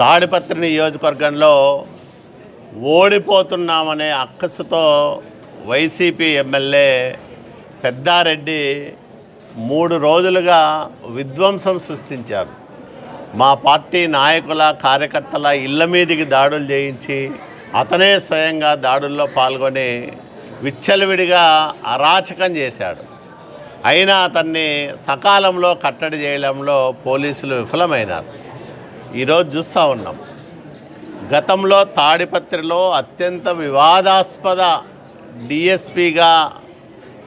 తాడిపత్రి నియోజకవర్గంలో ఓడిపోతున్నామనే అక్కసుతో వైసీపీ ఎమ్మెల్యే పెద్దారెడ్డి మూడు రోజులుగా విధ్వంసం సృష్టించారు. మా పార్టీ నాయకుల కార్యకర్తల ఇళ్ళ మీదికి దాడులు చేయించి అతనే స్వయంగా దాడుల్లో పాల్గొని విచ్చలవిడిగా అరాచకం చేశాడు. అయినా అతన్ని సకాలంలో కట్టడి చేయడంలో పోలీసులు విఫలమైనారు. ఈరోజు చూస్తూ ఉన్నాం. గతంలో తాడిపత్రిలో అత్యంత వివాదాస్పద డిఎస్పిగా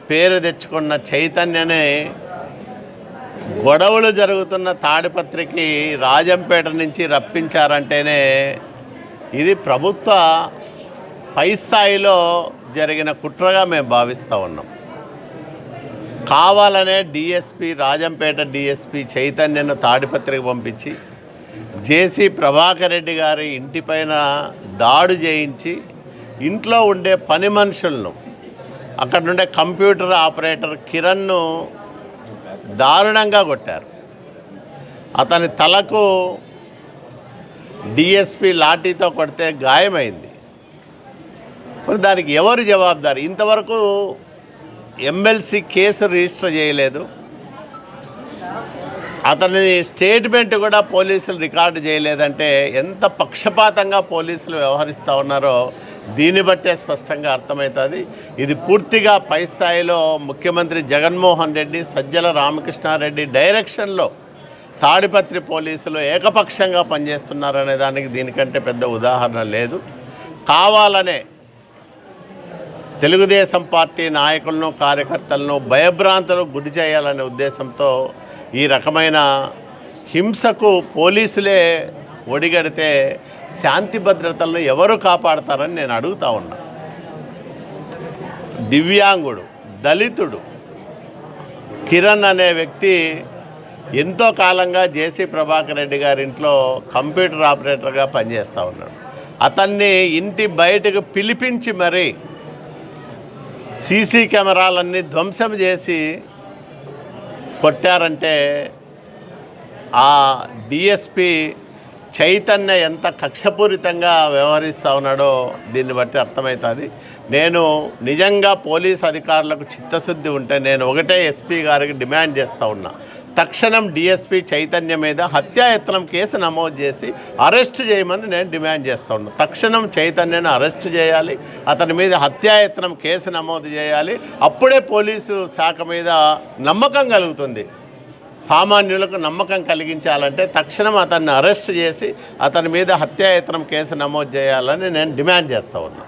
పేరు తెచ్చుకున్న చైతన్యనే గొడవలు జరుగుతున్న తాడిపత్రికి రాజంపేట నుంచి రప్పించారంటేనే ఇది ప్రభుత్వ పై స్థాయిలో జరిగిన కుట్రగా మేము భావిస్తూ ఉన్నాం. కావాలనే D S P Rajampet D S P చైతన్యను తాడిపత్రికి పంపించి జేసీ ప్రభాకర్ రెడ్డి గారి ఇంటిపైన దాడు చేయించి ఇంట్లో ఉండే పని మనుషులను అక్కడ ఉండే కంప్యూటర్ ఆపరేటర్ కిరణ్ను దారుణంగా కొట్టారు. అతని తలకు డిఎస్పి లాఠీతో కొడితే గాయమైంది. మరి దానికి ఎవరు జవాబుదారు? ఇంతవరకు ఎమ్మెల్సీ కేసు రిజిస్టర్ చేయలేదు. అతని స్టేట్మెంట్ కూడా పోలీసులు రికార్డు చేయలేదంటే ఎంత పక్షపాతంగా పోలీసులు వ్యవహరిస్తూ ఉన్నారో దీన్ని బట్టే స్పష్టంగా అర్థమవుతుంది. ఇది పూర్తిగా పై స్థాయిలో ముఖ్యమంత్రి జగన్మోహన్ రెడ్డి సజ్జల రామకృష్ణారెడ్డి డైరెక్షన్లో తాడిపత్రి పోలీసులు ఏకపక్షంగా పనిచేస్తున్నారనే దానికి దీనికంటే పెద్ద ఉదాహరణ లేదు. కావాలనే తెలుగుదేశం పార్టీ నాయకులను కార్యకర్తలను భయభ్రాంతలు గుడి చేయాలనే ఉద్దేశంతో ఈ రకమైన హింసకు పోలీసులే ఒడిగడితే శాంతి భద్రతలను ఎవరు కాపాడతారని నేను అడుగుతా ఉన్నా. దివ్యాంగుడు దళితుడు కిరణ్ అనే వ్యక్తి ఎంతో కాలంగా జేసీ ప్రభాకర్ రెడ్డి గారి ఇంట్లో కంప్యూటర్ ఆపరేటర్గా పనిచేస్తూ ఉన్నాడు. అతన్ని ఇంటి బయటకు పిలిపించి మరీ సీసీ కెమెరాలన్నీ ధ్వంసం చేసి కొట్టారంటే ఆ డిఎస్పి చైతన్య ఎంత కక్షపూరితంగా వ్యవహరిస్తూ ఉన్నాడో దీన్ని బట్టి అర్థమవుతుంది. నేను నిజంగా పోలీస్ అధికారులకు చిత్తశుద్ధి ఉంటే నేను ఒకటే ఎస్పీ గారికి డిమాండ్ చేస్తూ ఉన్నా. తక్షణం డిఎస్పీ చైతన్య మీద హత్యాయత్నం కేసు నమోదు చేసి అరెస్ట్ చేయమని నేను డిమాండ్ చేస్తూ ఉన్నా. తక్షణం చైతన్యను అరెస్ట్ చేయాలి అతని మీద హత్యాయత్నం కేసు నమోదు చేయాలి. అప్పుడే పోలీసు శాఖ మీద నమ్మకం కలుగుతుంది. సామాన్యులకు నమ్మకం కలిగించాలంటే తక్షణం అతన్ని అరెస్ట్ చేసి అతని మీద హత్యాయత్నం కేసు నమోదు చేయాలని నేను డిమాండ్ చేస్తూ ఉన్నా.